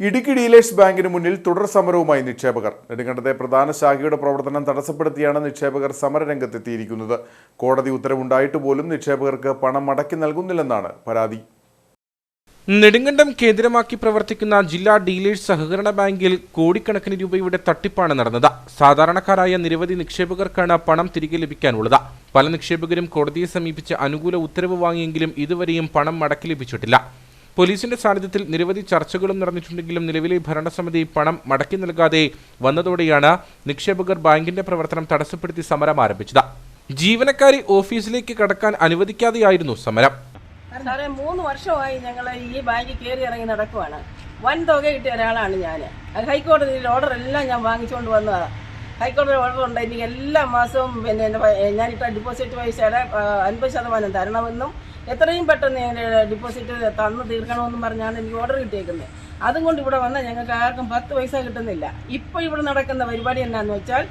Idukki dealers ബാങ്കിന് മുന്നിൽ തുടർ സമരവുമായി നിക്ഷേപകർ. നെടുങ്കണ്ടത്തെ പ്രധാന ശാഖയുടെ പ്രവർത്തനം തടസ്സപ്പെടുത്തിയാണ് നിക്ഷേപകർ സമരരംഗത്തെത്തിയിരിക്കുന്നത്. കോടതി ഉത്തരവുണ്ടായിട്ട് പോലും നിക്ഷേപകർക്ക് പണം മടക്കി നൽകുന്നില്ലെന്നാണ് പരാതി. നെടുങ്കണ്ടം കേന്ദ്രമാക്കി പ്രവർത്തിക്കുന്ന ജില്ലാ ഡീലേഴ്സ് സഹകരണ ബാങ്കിൽ കോടിക്കണക്കിന് രൂപയുടെ തട്ടിപ്പാണ് നടന്നത്. സാധാരണക്കാരായ നിരവധി നിക്ഷേപകർക്കാണ് പണം തിരികെ ലഭിക്കാനുള്ളത്. പല നിക്ഷേപകരും കോടതിയെ സമീപിച്ച് അനുകൂല ഉത്തരവ് വാങ്ങിയെങ്കിലും ഇതുവരെയും പണം മടക്കി ലഭിച്ചിട്ടില്ല. പോലീസിന്റെ സാന്നിധ്യത്തിൽ നിരവധി ചർച്ചകളും നടന്നിട്ടുണ്ടെങ്കിലും നിലവിലെ ഭരണസമിതി പണം മടക്കി നൽകാതെ വന്നതോടെയാണ് നിക്ഷേപകർ ബാങ്കിന്റെ പ്രവർത്തനം തടസ്സപ്പെടുത്തി സമരം ആരംഭിച്ചത്. ജീവനക്കാരി ഓഫീസിലേക്ക് കടക്കാൻ അനുവദിക്കാതെയായിരുന്നു സമരം. സാറേ മൂന്ന് വർഷമായി ഞങ്ങൾ ഈ ബാങ്കിൽ കയറി ഇറങ്ങി നടക്കുവാണ്. വൻ തുക കിട്ടിയ ഒരാളാണ് ഞാൻ ഹൈക്കോടതിയിൽ ഓർഡർ എല്ലാം ഞാൻ വാങ്ങിച്ചുകൊണ്ട് വന്നതാണ് ഹൈക്കോടതി ഉണ്ട് എനിക്ക് എല്ലാ മാസവും പിന്നെ ഞാനിട്ട ഡിപ്പോസിറ്റ് പൈസയുടെ അൻപത് ശതമാനം തരണമെന്നും എത്രയും പെട്ടെന്ന് ഡിപ്പോസിറ്റ് തന്നു തീർക്കണമെന്നും പറഞ്ഞാണ് എനിക്ക് ഓർഡർ കിട്ടിയേക്കുന്നത്. അതും കൊണ്ട് ഇവിടെ വന്നാൽ ഞങ്ങൾക്ക് ആർക്കും പത്ത് പൈസ കിട്ടുന്നില്ല. ഇപ്പോൾ ഇവിടെ നടക്കുന്ന പരിപാടി എന്നാന്ന് വെച്ചാൽ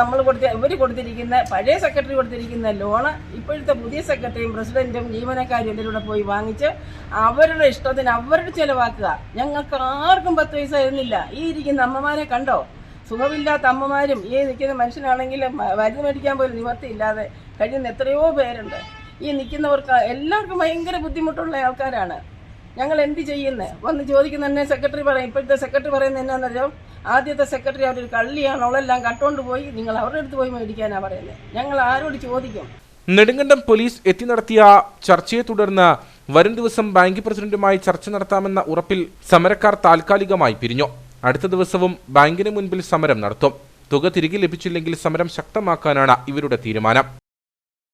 നമ്മൾ കൊടുത്ത ഇവർ കൊടുത്തിരിക്കുന്ന പഴയ സെക്രട്ടറി കൊടുത്തിരിക്കുന്ന ലോണ് ഇപ്പോഴത്തെ പുതിയ സെക്രട്ടറിയും പ്രസിഡന്റും ജീവനക്കാരും എന്റെ കൂടെ പോയി വാങ്ങിച്ച് അവരുടെ ഇഷ്ടത്തിന് അവരുടെ ചിലവാക്കുക. ഞങ്ങൾക്ക് ആർക്കും പത്ത് പൈസ തരുന്നില്ല. ഈ ഇരിക്കുന്ന അമ്മമാരെ കണ്ടോ? സുഖമില്ലാത്ത അമ്മമാരും ഈ നിൽക്കുന്ന മനുഷ്യനാണെങ്കിൽ മരുന്ന് മേടിക്കാൻ പോലും നിവർത്തിയില്ലാതെ കഴിയുന്ന എത്രയോ പേരുണ്ട്. ഈ നിൽക്കുന്നവർക്ക് എല്ലാവർക്കും ഭയങ്കര ബുദ്ധിമുട്ടുള്ള ആൾക്കാരാണ്. ഞങ്ങൾ എന്ത് ചെയ്യുന്നത് വന്ന് ചോദിക്കുന്ന തന്നെ സെക്രട്ടറി പറയും ഇപ്പോഴത്തെ സെക്രട്ടറി പറയുന്നത് എന്നാന്നറിയോ ആദ്യത്തെ സെക്രട്ടറി അവരൊരു കള്ളിയാണ് അവളെല്ലാം കട്ടുകൊണ്ട് പോയി നിങ്ങൾ അവരുടെ അടുത്ത് പോയി മേടിക്കാനാ പറയുന്നത് ഞങ്ങൾ ആരോട് ചോദിക്കും? നെടുങ്കണ്ടം പോലീസ് എത്തി നടത്തിയ ചർച്ചയെ തുടർന്ന് വരും ദിവസം ബാങ്ക് പ്രസിഡന്റുമായി ചർച്ച നടത്താമെന്ന ഉറപ്പിൽ സമരക്കാർ താൽക്കാലികമായി പിരിഞ്ഞു. അടുത്ത ദിവസവും ബാങ്കിന് മുൻപിൽ സമരം നടത്തും. തുക തിരികെ ലഭിച്ചില്ലെങ്കിൽ സമരം ശക്തമാക്കാനാണ് ഇവരുടെ തീരുമാനം.